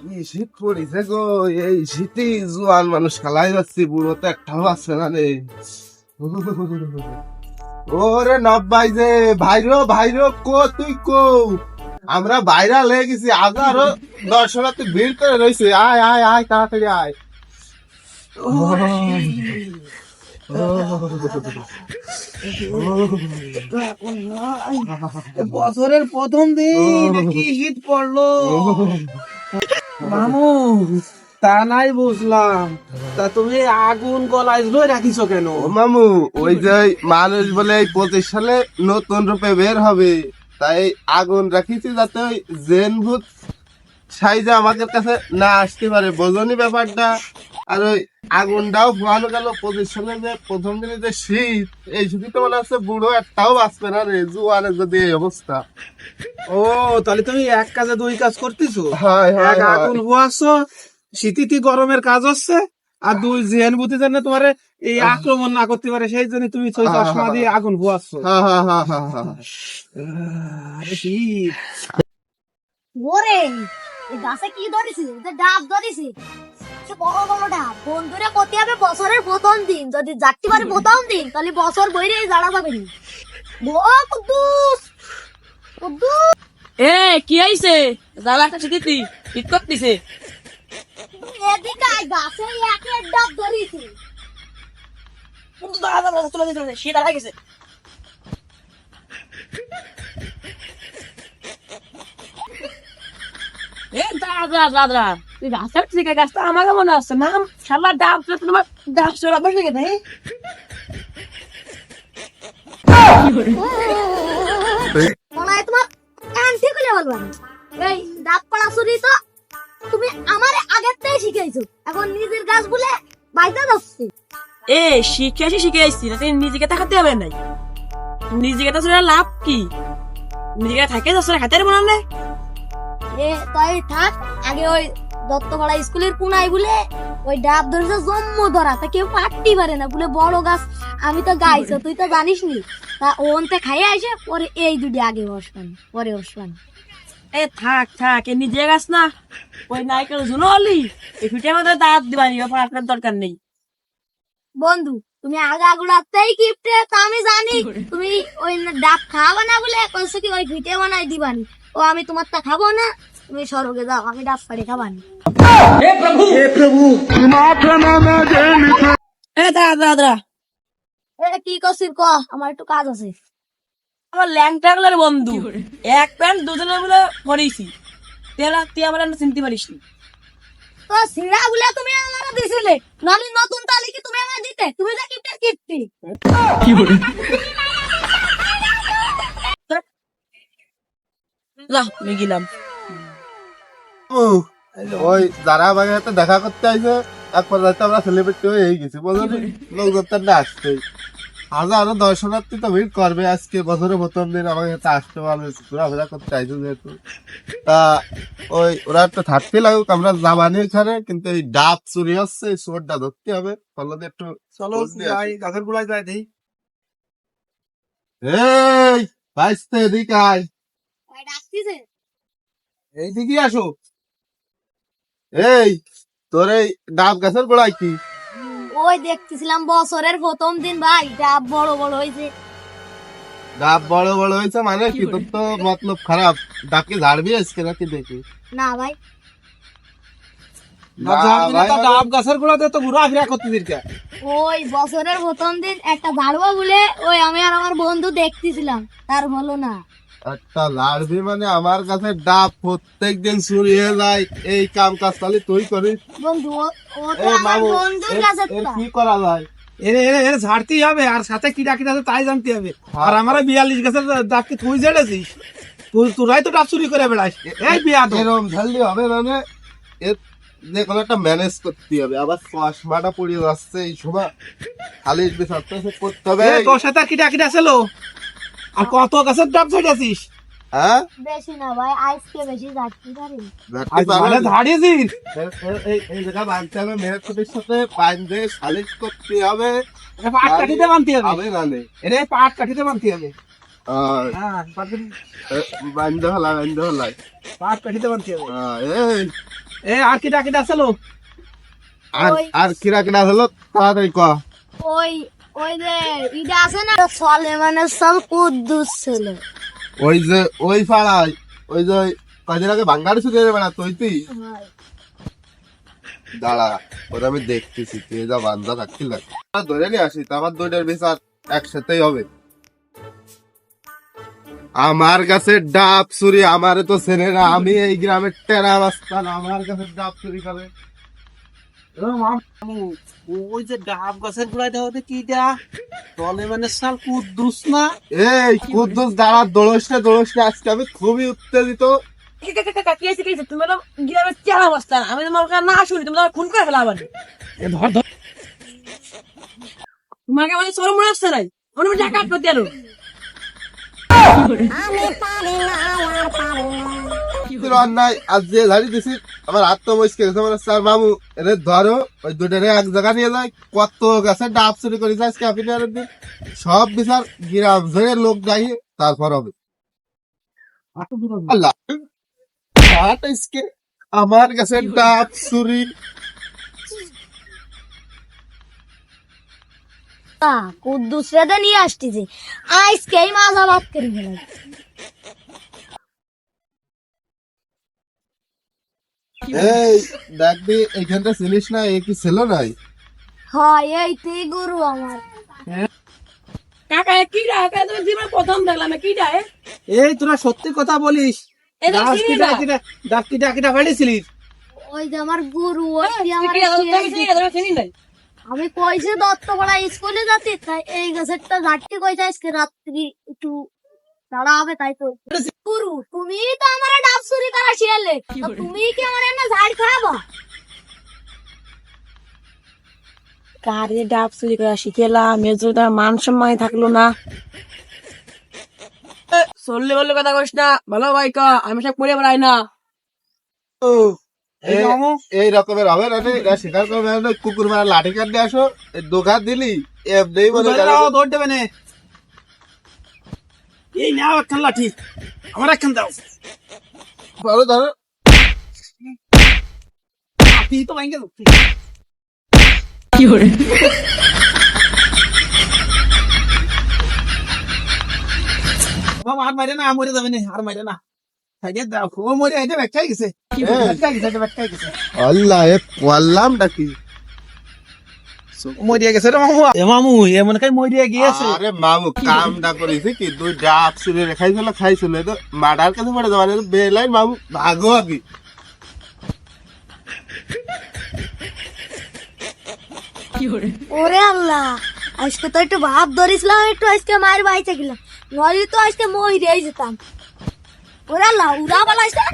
কি শীত পড়িছে গো, এই শীতে জোয়ান মানুষ যাচ্ছি বুড়ো তো ওরে নব্বাই যে, ভাইরো তুই আমরা বাইরা লেগে গেছি হাজারো দর্শনার্থী ভিড় করে রয়েছে। আয় আয় আয়, তাড়াতাড়ি আয়। বছরের প্রথম দিন কি শীত পড়ল? মামু, তা নাই বুঝলাম। তা তুমি আগুন গলায় লই রাখিছো কেন? মামু, ওই যে মানুষ বলে এই পঁচিশ সালে নতুন রূপে বের হবে। তাই আগুন রাখিছি যাতে ওই জেন ভূত সাইজা আমাদের কাছে না আসতে পারে। বোঝনি ব্যাপারটা? আর ওই আগুনটাও ফোয়ানো গেল পঁচিশ সালে যে প্রথম দিনে যে শীত এই শীতে তো মনে হচ্ছে বুড়ো একটাও বাঁচবে না রে জুয়ানের যদি এই অবস্থা। ও তাহলে তুমি এক কাজে দুই কাজ করতেছো? হয় হয় এক আগুন বুয়াচ্ছ শীতিতি গরমের কাজ হচ্ছে আর দুই জেন বুতি জন্য তোমার এই আক্রমণ না করতে পারে সেই জন্য তুমি ছয় চশমা দিয়ে আগুন বুয়াচ্ছ হ্যাঁ হ্যাঁ হ্যাঁ হ্যাঁ হ্যাঁ আরে শীত। ওরে এই গাছে কি ধরেছে? এটা ডাব ধরেছে? সে বড় বড় ডাব বন্ধুরা করতে হবে বছরের প্রথম দিন। যদি যাত্রী বারে প্রথম দিন তাহলে বছর বইরে জানা যাবে নি। ও কুদ্দুস! কুদ্দুস! এ কি হইছে? জ্বালা একটা শিখিতি ঠিক করতেছে। এদিকে আয়, গাছে একের ডাব ধরেছে। কিন্তু দাদা দাদা দিতে সে দাঁড়া গেছে। এ দাদা দাদা তুই গাছের থেকে গাছটা আমাকে মনে আসছে না? শালা ডাব তোমার ডাব মনে হয় তোমার বলবা এই ডাব পাড়া তো তুমি আমার আগের থেকে শিখাইছো এখন নিজের গাছ বলে বাইতে যাচ্ছে। এ শিখে আসি শিখে আসছি না তুই নিজেকে তাকাতে হবে নাই। নিজেকে তো লাভ কি? নিজেকে থাকে তো খাতে মনে নেই এ তাই থাক আগে ওই দত্তপাড়া স্কুলের পুনাই বলে ওই ডাব ধরেছে জম্ম ধরা তা কেউ পারতেই পারে না বলে বড় গাছ আমি তো গাইছো তুই তো জানিস নি তা ওনতে খাইয়ে আসে পরে এই দুটি আগে বসবান পরে বসবান। এ থাক থাক এ নিজে গাছ না ওই নাইকেল অলি এই ফিটে দাঁত দিবানি বা পাঠার দরকার নেই। বন্ধু তুমি আগা গুড়াতেই গিফটে তা আমি জানি তুমি ওই ডাব খাওয়াবে না বলে কইছো কি ওই ভিটে বানাই দিবানি। ও আমি তোমার তা খাব না। তুমি সরগে যাও আমি ডাব পাড়ে খাবানি এ কি করছিস ক? আমার একটু কাজ আছে। আমার ল্যাংটাগুলার বন্ধু। এক প্যান্ট দুজনে মিলে পরেছি তেলা তুই আমার চিনতে পারিস নি তো সিরা গুলা তুমি আমার দিছিলে। নালি নতুন তালি কি তুমি আমার দিতে? তুমি যা গিফটের গিফটি যা আমি গেলাম। ও, ওই যারা আমাকে সাথে দেখা করতে আসে এক পর্যায়ে আমরা সেলিব্রিটি হয়ে গেছি লোকজন না? আসছে। হাজারো দর্শনার্থী তো ভিড় করবে আজকে বছরের প্রথম দিন আমাকে সাথে আসতে পারবে ঘোরাফেরা করতে আইছে যেহেতু। তা ওই ওরা একটা থাকতে লাগুক আমরা যাবানি এখানে কিন্তু এই ডাব চুরি হচ্ছে এই চোরটা ধরতে হবে। ফলে একটু চলো যাই গাছের গোড়ায় যাই দেই এই বাইসতে এদিকে আয়। ডাকতিছে এইদিকে আসো। এই তোর এই ডাব গাছের গোড়ায় কি? ওই দেখতেছিলাম বছরের প্রথম দিন ভাই ডাব বড় বড় হয়েছে। ডাব বড় বড় হয়েছে মানে কি তোর তো মতলব খারাপ। ডাবকে ঝাড়বি আজকে নাকি দেখি। না ভাই। না, ভাই, মানে- ডাব গাছের গোড়াতে তো ঘুরা করতে ওই বছরের প্রথম দিন একটা ঝাড়বো বলে ওই আমি আর আমার বন্ধু দেখতেছিলাম তার হলো না। একটা লাড়বি মানে আমার কাছে ডাব প্রত্যেক দিন চুরি হয়ে যায়। এই কাম কাজ তাহলে তুই করিস। বন্ধু ও- ও তো এ বাবু এর- কি করা যায়? এরে এরে এরে ঝাড়তেই হবে আর সাথে কি ডাকি আছে তাই জানতে হবে। হ্যাঁ। আর আমার বিয়াল্লিশ গাছের ডাককে তুই জেড়েছিস তুই তোরাই তো ডাব চুরি করে বেড়াস। এই বিয়া তো এরকম ঝাললি হবে মানে এর যে কোনো একটা ম্যানেজ করতে হবে। আবার চশমাটা পড়ে যাচ্ছে এই সময়। খালি বিচারতে করতে হবে। তোর সাথে আর কি ডাকি ছিল? আর কত গাছের ডাব ছেড়েছিস হ্যাঁ? বেশি না ভাই আজকে বেশি যাচ্ছি পারি। ঝাড়তে মানে ঝাড়িয়েছিস এ- এ- এই এই জায়গা বাঁধতে হবে মেয়ের সাথে বাঁধতে সালিশ করতে হবে। এটা পাট কাঠিতে বানতে হবে। হবে না নে। এরে পাট কাঠিতে বানতে হবে। হ্যাঁ পাট- এ, পাট হবে। এই। আর কি আসলো আর কিরা কিরা হলো তাড়াতাড়ি ক। ওই ওই যে ইটা আছে না মানে সব কুদ্দুস ছেলে। ওই যে ওই পাড়ায় ওই যে আগে বাঙ্গালি শুধু বেড়া তুই তুই? দাঁড়া ওটা আমি দেখতেছি তুই যা বান্ধা থাকছিল ধরে নিয়ে আসি আমার দুইটার বিচার একসাথেই হবে। আমার কাছে ডাব চুরি আমারে তো চেনে না আমি এই গ্রামের টেরা বাস্তান আমার কাছে ডাব চুরি করে। মামু ওই যে ডাব গাছের গোড়ায় হতে কি দা তলে মানে সাল কুদ্দুস না? এই কুদ্দুস দাঁড়া দোলস না দোলস না আজকে আমি খুবই উত্তেজিত? তুমি গ্রামের চেহারা অবস্থা আমি তোমার না শুনি তুমি খুন করে ফেলা আবার ধর ধর। তোমাকে মানে সরম মনে আসছে নাই? মনে মনে ডাকাত করতে আলো অন্যায় যে দিছি, আমার আমার স্যার মামু ধরো, ওই এক জায়গা নিয়ে যায়, কত গেছে, ডাব চুরি দিন সব বিচার গ্রাম ধরে লোক যাই তারপর হবে। আমার কাছে ডাব চুরি। তা কুদ্দুস নিয়ে আসতেছে। ভাত করে ফেলে এই দেখবি এইখানটা চিনিস না এ কি ছিল নাই? হয় এই তুই গুরু আমার। কাকা কি কাকা তুমি জীবনে প্রথম দেখলাম কি রা? এই তোরা সত্যি কথা বলিস? এ তো ডাব চিনি কি না। ডাকিটা ডাব কি ডাকিটা ফাড়িছিলিস ওই যে আমার গুরু ওই আমার চিনি না, তুমি চিনি না, তুমি চিনি নাই। আমি কইছে দত্তপাড়া স্কুলে যাচ্ছি তাই এই গাছেরটা ঘাটতি কইছে আজকে রাত্রি একটু দাঁড়া হবে তাই তো। গুরু তুমি তো তুমি কি আমার ঝাড় খাওয়াবো? কারে ডাব চুরি করা শিখেলাম মান সম্মান থাকল না। চললে বললে কথা কইস না ভালো ভাই কা আমি সব করে বেড়াই না। ও এই রকমের হবে না রে, এরা স্বীকার করবে না কুকুর মারা লাঠি কাটতে আসো এই দোকান দিলি এমনি বলে গেল। দৌড় দেবে নে। এই নাও একখান লাঠি আমার একখান দাও। ধরো ধরো। লাঠি তো ভাঙ্গে কি করে? মামা আর মারে না মরে যাবে না আর মারে না। ও মরে এটা ব্যাখ্যাই গেছে। আল্লাহ এ করলাম নাকি মরিয়া গেছে রে মামু। এ মামু এমন কাই মরিয়া গিয়েছে আরে মামু কামটা করেছে কি দুই ডাব চুরি রেখাইছিল খাইছিল তো। মাডার কাছে পড়ে যাবে বেলাই মামু ভাগো আগে ওরে আল্লাহ আজকে তো একটু ভাব ধরেছিলাম একটু আজকে মায়ের বাইতে গেলাম নইলে তো আজকে মই রে যেতাম। ওরে আল্লাহ উড়া পালাইছে।